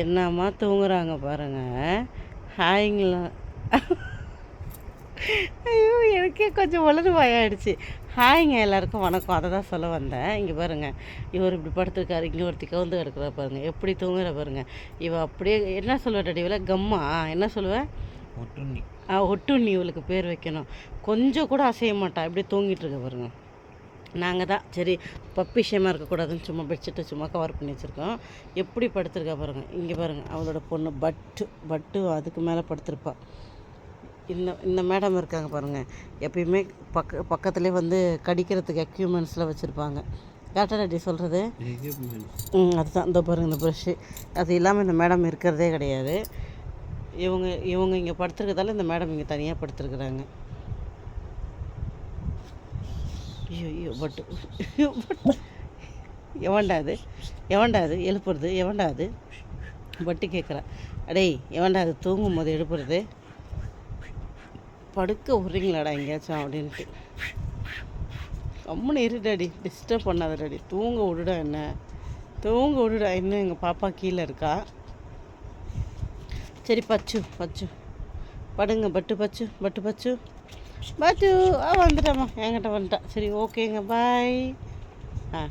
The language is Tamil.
என்னம்மா தூங்குறாங்க பாருங்க. ஹாய்ங்களா. ஐயோ எனக்கே கொஞ்சம் வலது வாயாயிடுச்சு. ஹாய்ங்க எல்லாருக்கும் வணக்கம். அதை தான் சொல்ல வந்தேன். இங்கே பாருங்க. இவர் இப்படி படுத்திருக்காரு. இங்கே ஒருத்தி கவுந்து கிடக்குறா பாருங்க. எப்படி தூங்குற பாருங்க. இவ அப்படியே என்ன சொல்லுவ டடிவில் கம்மா. என்ன சொல்லுவேன் ஒட்டுண்ணி. ஆ ஒட்டுண்ணி இவளுக்கு பேர் வைக்கணும். கொஞ்சம் கூட அசைய மாட்டா. இப்படி தூங்கிட்டு இருக்க பாருங்க. நாங்கள் தான். சரி பப்பி விஷயமா இருக்கக்கூடாதுன்னு சும்மா பெட்ஷீட்டை சும்மா கவர் பண்ணி வச்சுருக்கோம். எப்படி படுத்திருக்கா பாருங்கள் இங்கே பாருங்கள் அவளோட பொண்ணு பட்டு பட்டு அதுக்கு மேலே படுத்திருப்பா. இந்த இந்த மேடம் இருக்காங்க பாருங்கள் எப்பயுமே பக்க பக்கத்துலேயே வந்து கடிக்கிறதுக்கு எக்யூப்மெண்ட்ஸில் வச்சுருப்பாங்க. கரெக்டாக அடி சொல்கிறது ம் அதுதான். இந்த பாருங்க இந்த ப்ரஷ்ஷு அது இல்லாமல் இந்த மேடம் இருக்கிறதே கிடையாது. இவங்க இவங்க இங்கே படுத்துருக்கதால இந்த மேடம் இங்கே தனியாக படுத்துருக்குறாங்க. ஐயோ ஐயோ பட்டு எவன்டா அது எவன்டா அது எழுப்புறது? எவன்டா அது பட்டு கேட்குறா அடேய் எவன்டா அது தூங்கும் போது எழுப்புறது? படுக்க விட்றீங்களாடா எங்கேயாச்சும் அப்படின்ட்டு. கம்முன்னு இருடாடி டிஸ்டர்ப் பண்ணாதடாடி தூங்க விடுடா என்ன? தூங்க விடுடா. இன்னும் எங்கள் பாப்பா கீழே இருக்கா? சரி பச்சு பச்சு. படுங்க பட்டு பச்சு பட்டு பச்சு. பட்டு ஆ வந்துட்டாம்மா என்கிட்ட வந்துட்டா சரி ஓகேங்க பாய் ஆ